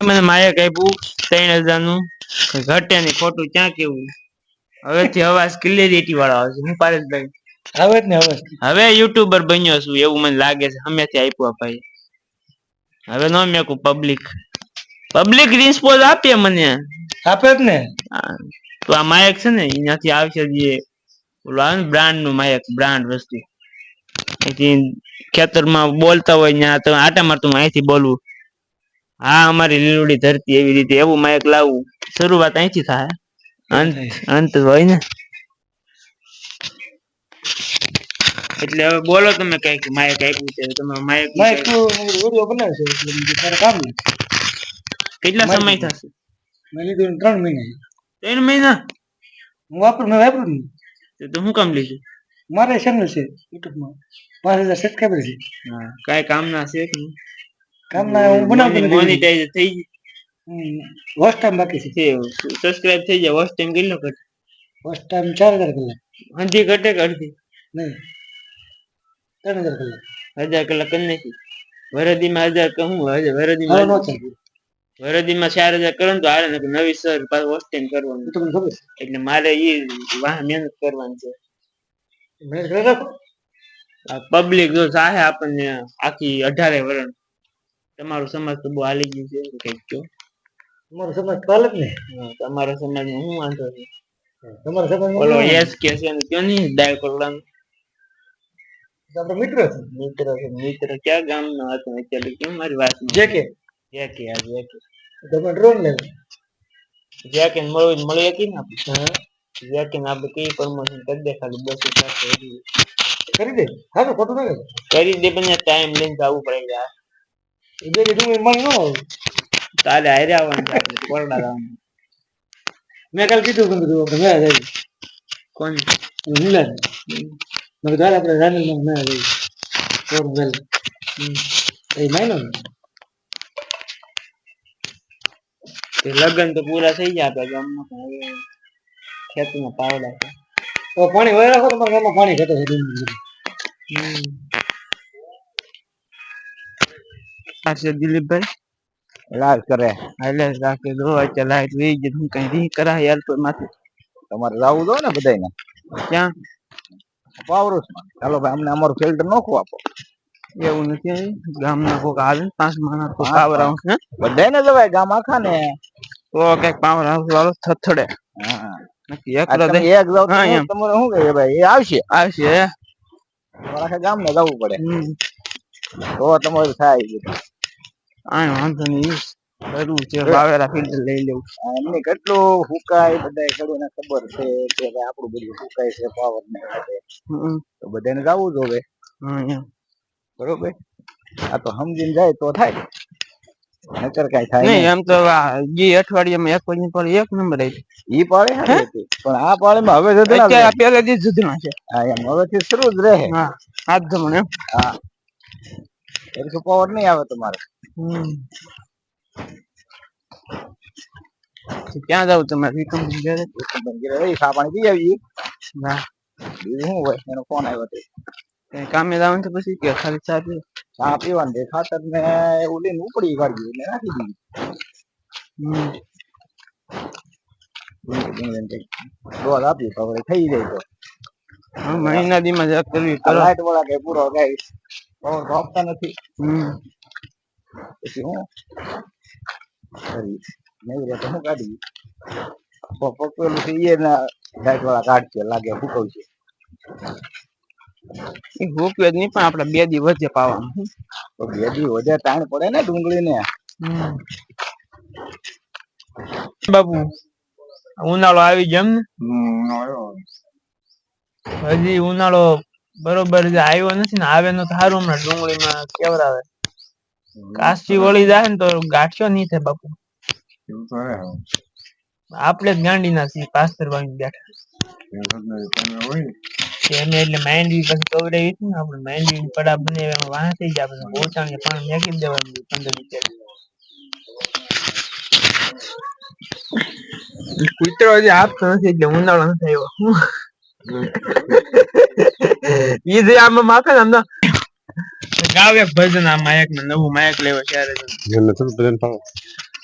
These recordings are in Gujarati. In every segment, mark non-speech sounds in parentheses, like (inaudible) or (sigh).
મને માયક આપ્યું ત્રણ હજારનું ઘટે ની ખોટું ક્યાં કેવું હવેથી અવાજ ક્લિયરિટી વાળો આવશે હું પારેશભાઈ. હવે જ ને હવે હવે યુટ્યુબર બન્યો છું એવું મને લાગે છે હમેથી આપ્યું ભાઈ હવે નો મેકું પબ્લિક પબ્લિક રિસ્પોન્સ આપે મને. આપે જ ને. તો આ માયક છે ને અહીંયાથી આવશે જે ઓલું આવે ને બ્રાન્ડનું માયક બ્રાન્ડ વસ્તુ. ખેતરમાં બોલતા હોય ત્યાં આટા મારતું અહીંથી બોલવું હા અમારી લીલુડી ધરતી એવી રીતે એવું માયક લાવવું શરૂઆત અહીંથી થાય. અંત અંત હોય ને. એટલે હવે બોલો તમે કંઈક માયક આપ્યું છે તમે માયક માયક વીડિયો બનાવે છે એટલે કામ કેટલા સમય થશે? મેં લીધું ત્રણ મહિના. ત્રણ મહિના? હું વાપરું મેં વાપરું ને તો હું કામ લીધું? મારે ચેનલ છે યુટ્યુબમાં પાંચ હજાર સબસ્ક્રાઈબર છે. હા કઈ કામ ના છે કામના હું બનાવતો નથી મોનેટાઈઝ થઈ વોચ ટાઈમ બાકી છે. સબસ્ક્રાઇબ થઈ જાય વોચ ટાઈમ કેટલો ઘટે. વોચ ટાઈમ ચાર હજાર કલાક. હજી ઘટે કે અડધી? નહીં ત્રણ હજાર કલાક. હજાર કલાક કરી નાખી. વરદીમાં હજાર કહું હજાર વરદીમાં વરદીમાં ચાર હજાર કરો તો હારે ને નવી સર પાછું વોચ ટાઈમ કરવાનું. તમને મને ખબર એટલે મારે એ વાહ મહેનત કરવાની છે. છે મેં પબ્લિક જો ચાહે આપણને આખી અઢારે વરણ. તમારું સમાજ તો બહુ હાલી ગયું છે કંઈક કયો તમારો સમાજ ચાલે જ ને. તમારા સમાજમાં હું વાંધો છે તમારા સમાજ ઓલો યસ કે છે ને કયો નહીં ડાય કરવાનું આપણો મિત્ર છે. મિત્ર છે મિત્ર. ક્યાં ગામનો હતો અત્યારે? કેમ મારી વાત જે કે જે કે આ જે કે તમે ડ્રોન લે જે કે મળી મળી હતી ને આપણે? જે કે આપણે કઈ પ્રમોશન કરી દે ખાલી બસો ચારસો કરી દે. હા તો ખોટું ના કરી દે પણ ટાઈમ લઈને આવવું પડે યાર. એ બે કે ડુંગળી મળી ન આવે કાલે હારે આવવાનું કોરડા લાવવાનું મેં કાલે કીધું કે કીધું મેળા જઈએ કોણ મિલાદ મેં કીધું આપણે રાનીમાં મેળા જઈએ ચોર વેલ હમ. એ માયનો ને તે લગ્ન તો પૂરા થઈ ગયા આપણા ગામમાં પણ હવે ખેતીમાં પાવડા છે તો પાણી વહી રાખો પણ ગામમાં પાણી ઘટે છે ડુંગળી આ છે દિલીપભાઈ. લાલ કરે. એટલે રાખે દો અત્યારે લાઈટ વહી ગઈ હું કઈ રી કરાય યાર તો માથે. તમારે જાવું દો ને બધાને ક્યાં? પાવરું ચાલો ભાઈ અમને અમારું ફિલ્ટર નોખો આપો. એવું નથી. ગામના કોક આવે પાંચ માણસ તો પાવર ને બધાને જવાય ગામ આખા ને તો કંઈક પાવર હાઉસ વાળો થથડે. હા. એક જાવ. તમારે શું કહે ભાઈ? એ આવશે. આવશે તમારે આખા ગામ ને જવું પડે. તો તમારું થાય બધું. આ વાંધો નહીં કરવું છે વાવેરા ફિલ્ટર લઈ લેવું. એમને કેટલું હુકાય બધાય ખેડૂતને ખબર છે કે આપણું બધું હુકાય છે પાવર ને માટે. તો બધાને જવું જોવે બરોબર? આ તો સમજીને જાય તો થાય. નકર કઈ થાય નહીં એમ તો અઠવાડિયામાં એક પછી પર એક નંબર આવી ઈ પાળે પણ આ હવે અત્યારે પહેલેથી જ જુદના છે. હા એમ. હવેથી શરૂ જ રહે. હા એમ. હા. એટલે પાવર નહીં આવે તમારે. ક્યાં જાવ તમે? વિક્રમ ઘરે ઘરે એ ખા પાણી પી આવી ના. બીજું શું હોય? એનો ફોન આવ્યો હતો કામે જવાનું તો પછી કે ખાલી ચા પી ચા પીવાનું છે ખાતર ને એવું લઈને ઉપડી કાઢ્યું એટલે નાખી દીધું. આપી તો થઈ જાય તો. મહિના દીમાં જ કરવી. લાઈટ વાળા કઈ પૂરો કઈ પાવર તો આપતા નથી. પછી હું? કરી. નહીં રહે તો હું કાઢી? પકવેલું છે એ લાઈટ વાળા કાઢશે લાગે ફૂકવશે એ ભૂખ્યો જ નહીં પણ આપડે બે દી વચ્ચે પાવાનું. તો બે દી વધે તાણ પડે ને ડુંગળી ને બાબુ ઉનાળો આવી ગયો એમ ને? હજી ઉનાળો બરોબર આવ્યો નથી ને આવે નો તો સારું હમણાં ડુંગળીમાં કેવરાવે. કાશી વળી જાય ને તો ગાંઠિયો નહીં થાય બાપુ. આપણે જ ગાંડી ના છીએ પાસ્તર વાળી બેઠા એને એટલે માંડવી પછી કવરાવી હતી ને આપણે માંડવી પડા બને વાહ થઈ જાય આપણે પોતાની પાણી નાખી દેવાનું પંદર વીસ કૂતરો હજી આપતો નથી એટલે ઉનાળો નથી આવ્યો. (laughs) ઈ જે આમાં ને આમ ગાવે ભજન આ માયક ને નવું માયક લેવો ત્યારે તો.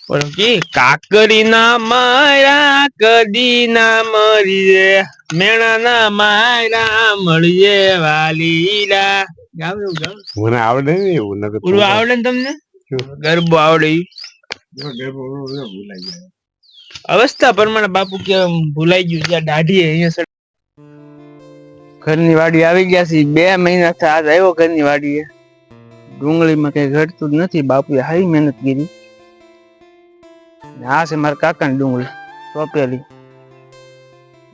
પણ કે કાકરી ના મારા કદી ના મરીએ મેણા ના મારા મળીએ વાલીલા. ગાવ્યું ગાવ? મને આવડે ને એવું નકર પૂરું આવડે ને તમને? ગરબો આવડે અવસ્થા પ્રમાણે બાપુ કે ભૂલાઈ ગયું જ્યાં દાઢી અહીંયા ઘરની વાડી આવી ગયા છે. બે મહિના થયા આજ આવ્યો ઘરની વાડીએ. ડુંગળીમાં કઈ ઘટતું જ નથી. બાપુએ હારી મહેનત કરી. આ છે મારા કાકાની ડુંગળી, સોંપેલી.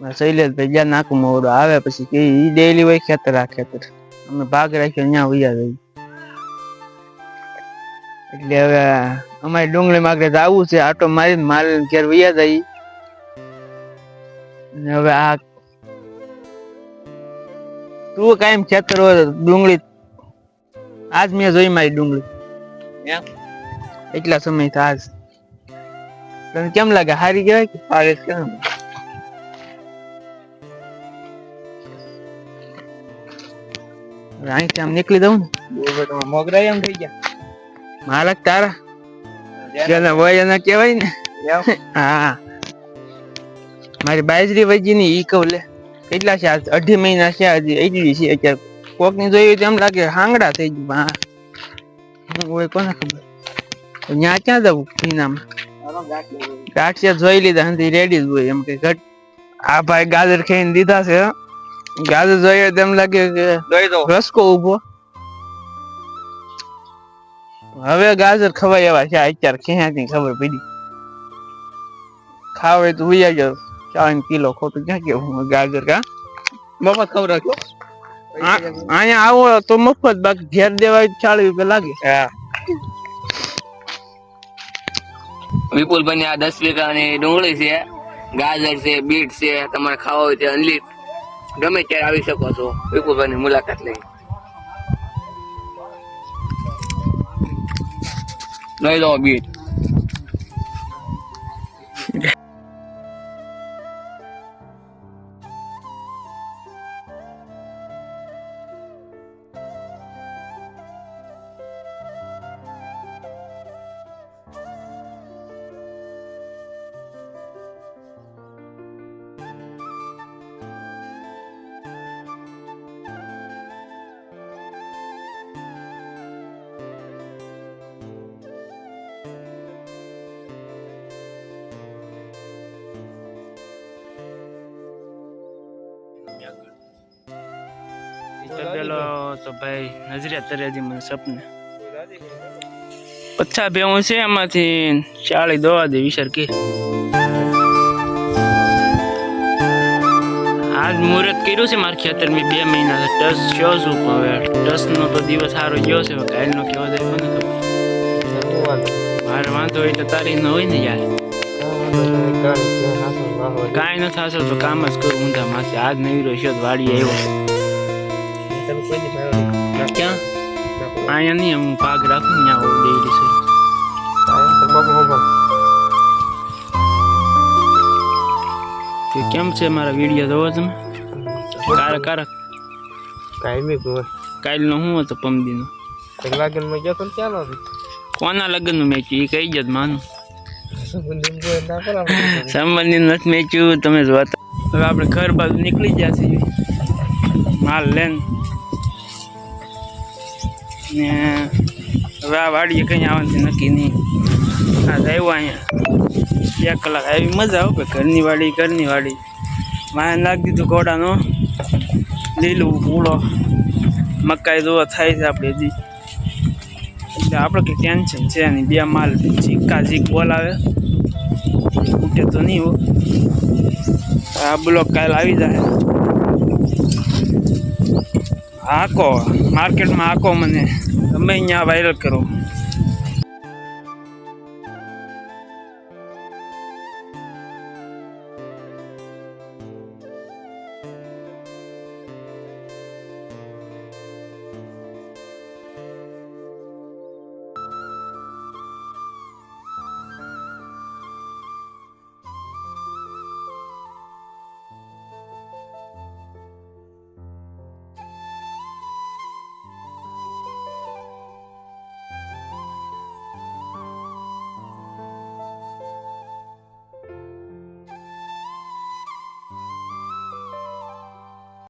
મારા શૈલેષભાઈ જ્યાં નાકું મોડો આવે પછી કે ઈ ડેલી હોય ખેતર, આ ખેતર. અમે ભાગ રાખ્યો ત્યાં વૈયા જઈએ એટલે હવે અમારી ડુંગળી માગે જવું છે. આટો મારીને મારે ઘેર વૈયા જઈ અને હવે આ તું કાયમ ખેતર હોય ડુંગળી આજ મેં જોઈ મારી ડુંગળી. એમ? એટલા સમય આજ. તને કેમ લાગે? હારી કહેવાય કે સારી કેમ અહીંથી આમ નીકળી દઉં ને. મોગરા એમ થઈ ગયા. મારા તારા? જેને હોય એને કહેવાય ને. હા. મારી બાજરી વજી ની ઈ કહું લે. કેટલા છે? અઢી મહિના છે હજી એટલી છે. અત્યારે કોકની જોયું તો એમ લાગે હાંગડા થઈ ગયું હા. હું હોય કોને ખબર? ત્યાં ક્યાં જવું પીનામાં ગાંઠિયા જોઈ લીધા હંધી રેડી જ હોય એમ કે ઘટ. આ ભાઈ ગાજર ખાઈને દીધા છે. ગાજર જોઈએ તેમ એમ લાગે કે રસકો ઊભો હવે ગાજર ખવાય એવા છે અત્યારે ક્યાંથી ખબર પડી? ખાવે તો ઉયા જાવ ચાલીન કિલો ખોટું ક્યાં કેવું? ગાજર કા? મફત ખબર આ- અહીંયા આવો તો મફત બાકી ઘેર દેવાય તો ચાલીસ રૂપિયા લાગે. હા. વિપુલભાઈ ની આ દસ વીઘાની ડુંગળી છે ગાજર છે બીટ છે તમારે ખાવા હોય તે અનલિટ ગમે ત્યારે આવી શકો છો. વિપુલભાઈ ની મુલાકાત લઈ. લઈ લો બીટ. તો ભાઈ નજરિયા તરેજી મને સપને. પચ્છા ભેવું છે એમાંથી ચાળી દોવા દે વિચાર કે. આજ મુહૂર્ત કર્યું છે મારા ખેતર મેં બે મહિના ટસ થયો છું હવે ટસ નો તો દિવસ સારો ગયો છે, હવે કાલ નો કેવો જાય મને તો મારે વાંધો હોય તો તારી ન હોય ને યાર. કાંઈ ન થશે તો કામ જ કરું ઊંધા માથે. આજ નવી રહ્યો વાડી આવ્યો. ક્યાં અહીંયા નહીં હું પાક રાખું ત્યાં ડેલી છે કે કેમ છે મારા વીડિયો જોવો તમે? કારે કારક. કાલનો શું હતો પમદીનો કોના લગ્નનું મેચ્યું? એ કઈ જ માનું. સંબંધી નથી મેચ્યું, તમે જોતા હવે આપણે ઘર બાજુ નીકળી ગયા છીએ. માલ લેન ને હવે આ વાડીએ કંઈ આવવાથી નક્કી નહીં. આ આવ્યો અહીંયા. એક કલાક આવી મજા આવે ઘરની વાડી ઘરની વાડી. મારે નાખી દીધું ઘોડાનો લીલું પૂળો મકાઈ જોવા થાય છે આપણે હજી. એટલે આપણે કંઈ ટેન્શન છે નહીં. બે માલ ચીકા ચીક બોલાવે. ઉઠે તો નહીં હો. આ બ્લોક કાલ આવી જાય. આકો માર્કેટમાં આકો મને. ગમે અહીંયા વાયરલ કરો.